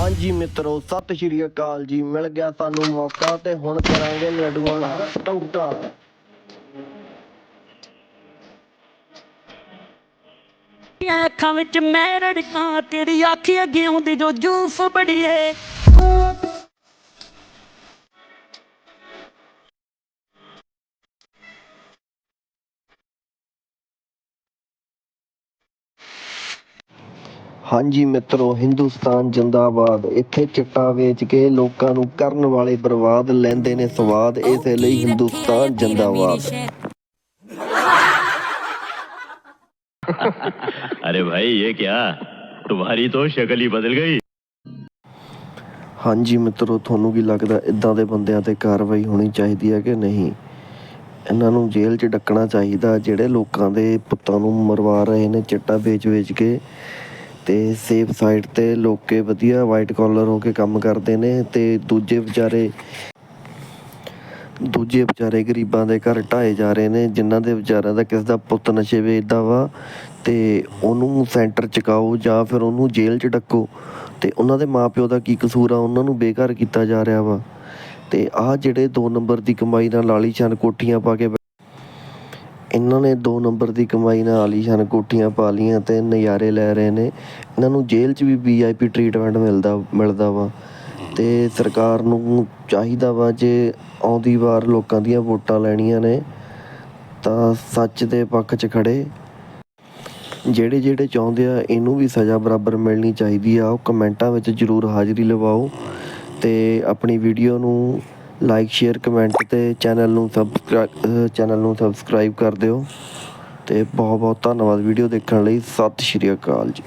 ਹਾਂਜੀ ਮਿੱਤਰੋ, ਸਤਿ ਸ਼੍ਰੀ ਅਕਾਲ ਜੀ। ਮਿਲ ਗਿਆ ਸਾਨੂੰ ਮੌਕਾ ਤੇ ਹੁਣ ਕਰਾਂਗੇ ਲੱਡੂਆਂ ਨਾਲ ਟੌਟਾ। ਤੇਰੀਆਂ ਅੱਖਾਂ ਵਿੱਚ ਮੈਂ ਰੜਕਾਂ ਤੇਰੀ ਅੱਖੀ ਅੱਗੇ ਆਉਂਦੀ ਜੋ ਜੂਫ ਬੜੀਏ। ਹਾਂਜੀ ਮਿੱਤਰੋ ਹਿੰਦੁਸਤਾਨ ਜਿੰਦਾਬਾਦ ਇੱਥੇ ਚਿੱਟਾ ਵੇਚ ਕੇ ਲੋਕਾਂ ਨੂੰ ਕਰਨ ਵਾਲੇ ਬਰਬਾਦ ਲੈਂਦੇ ਨੇ ਸਵਾਦ ਇਸੇ ਲਈ ਹਿੰਦੁਸਤਾਨ ਜਿੰਦਾਬਾਦ अरे भाई ये क्या तुम्हारी तो शक्ल ही बदल गई ਹਾਂਜੀ ਮਿੱਤਰੋ ਤੁਹਾਨੂੰ ਕੀ ਲੱਗਦਾ ਇਦਾਂ ਦੇ ਬੰਦਿਆਂ ਤੇ ਕਾਰਵਾਈ ਹੋਣੀ ਚਾਹੀਦੀ ਹੈ ਕਿ ਨਹੀਂ ਇਹਨਾਂ ਨੂੰ ਜੇਲ੍ਹ 'ਚ ਡੱਕਣਾ ਚਾਹੀਦਾ ਜਿਹੜੇ ਲੋਕਾਂ ਦੇ ਪੁੱਤਾਂ ਨੂੰ ਮਰਵਾ ਰਹੇ ਨੇ ਚਿੱਟਾ ਵੇਚ-ਵੇਚ ਕੇ ਤੇ ਸੇਫ ਸਾਈਡ ਤੇ ਲੋਕ ਵਧੀਆ ਵਾਈਟ ਕਾਲਰ ਹੋ ਕੇ ਕੰਮ ਕਰਦੇ ਨੇ ਅਤੇ ਦੂਜੇ ਵਿਚਾਰੇ ਦੂਜੇ ਵਿਚਾਰੇ ਗਰੀਬਾਂ ਦੇ ਘਰ ਢਾਏ ਜਾ ਰਹੇ ਨੇ, ਜਿਨ੍ਹਾਂ ਦੇ ਵਿਚਾਰਿਆਂ ਦਾ ਕਿਸ ਦਾ ਪੁੱਤ ਨਸ਼ੇ ਵੇਚਦਾ ਵਾ ਤੇ ਉਹਨੂੰ ਸੈਂਟਰ ਚਕਾਓ ਜਾਂ ਫਿਰ ਉਹਨੂੰ ਜੇਲ੍ਹ 'ਚ ਡੱਕੋ ਤੇ ਉਹਨਾਂ ਦੇ ਮਾਂ ਪਿਓ ਦਾ ਕੀ ਕਸੂਰ ਆ, ਉਹਨਾਂ ਨੂੰ ਬੇਘਰ ਕੀਤਾ ਜਾ ਰਿਹਾ ਵਾ ਤੇ ਆਹ ਜਿਹੜੇ ਦੋ ਨੰਬਰ ਦੀ ਕਮਾਈ ਨਾਲ ਲਾਲੀ ਛਾਨ ਕੋਠੀਆਂ ਪਾ ਕੇ ਇਹਨਾਂ ਨੇ ਦੋ ਨੰਬਰ ਦੀ ਕਮਾਈ ਨਾਲ ਆਲੀਸ਼ਾਨ ਕੋਠੀਆਂ ਪਾ ਲਈਆਂ ਅਤੇ ਨਜ਼ਾਰੇ ਲੈ ਰਹੇ ਨੇ। ਇਹਨਾਂ ਨੂੰ ਜੇਲ੍ਹ 'ਚ ਵੀ ਆਈ ਪੀ ਟਰੀਟਮੈਂਟ ਮਿਲਦਾ ਮਿਲਦਾ ਵਾ ਅਤੇ ਸਰਕਾਰ ਨੂੰ ਚਾਹੀਦਾ ਵਾ ਜੇ ਆਉਂਦੀ ਵਾਰ ਲੋਕਾਂ ਦੀਆਂ ਵੋਟਾਂ ਲੈਣੀਆਂ ਨੇ, ਤਾਂ ਸੱਚ ਦੇ ਪੱਖ 'ਚ ਖੜ੍ਹੇ ਜਿਹੜੇ ਜਿਹੜੇ ਚਾਹੁੰਦੇ ਆ, ਇਹਨੂੰ ਵੀ ਸਜ਼ਾ ਬਰਾਬਰ ਮਿਲਣੀ ਚਾਹੀਦੀ ਆ। ਉਹ ਕਮੈਂਟਾਂ ਵਿੱਚ ਜਰੂਰ ਹਾਜ਼ਰੀ ਲਵਾਓ ਅਤੇ ਆਪਣੀ ਵੀਡੀਓ ਨੂੰ ਲਾਈਕ ਸ਼ੇਅਰ ਕਮੈਂਟ ਤੇ ਚੈਨਲ ਨੂੰ ਸਬਸਕ੍ਰਾਈਬ ਚੈਨਲ ਨੂੰ ਸਬਸਕ੍ਰਾਈਬ ਕਰ ਦਿਓ ਤੇ ਬਹੁਤ ਬਹੁਤ ਧੰਨਵਾਦ ਵੀਡੀਓ ਦੇਖਣ ਲਈ। ਸਤਿ ਸ਼੍ਰੀ ਅਕਾਲ ਜੀ।